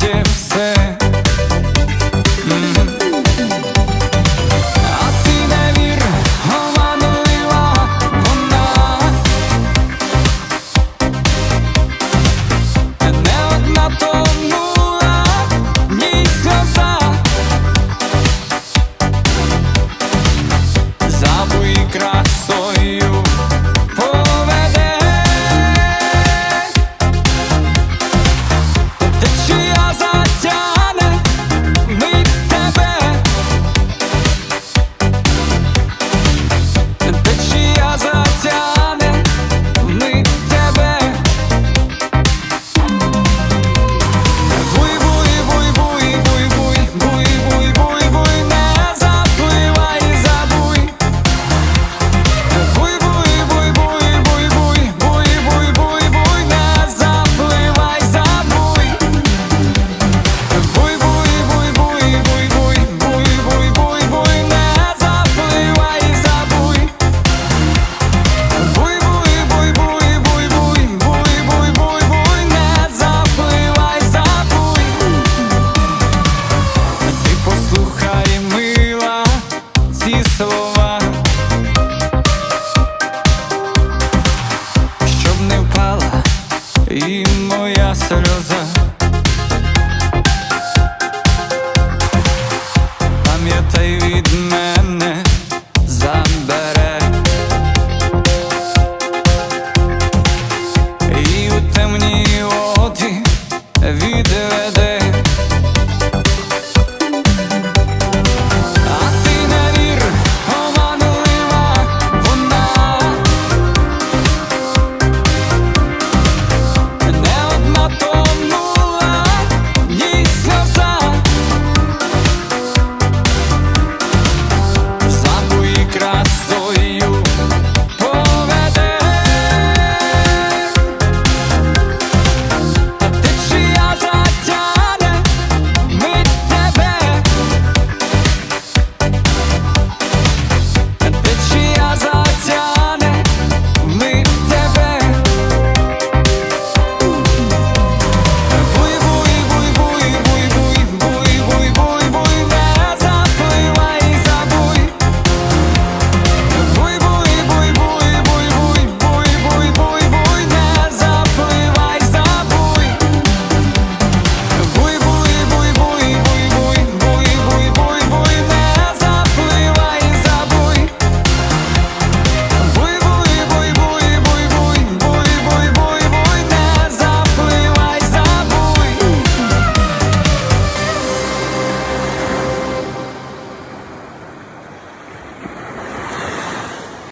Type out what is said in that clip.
зовсім слова, щоб не впала і моя сльоза, пам'ятай від мене.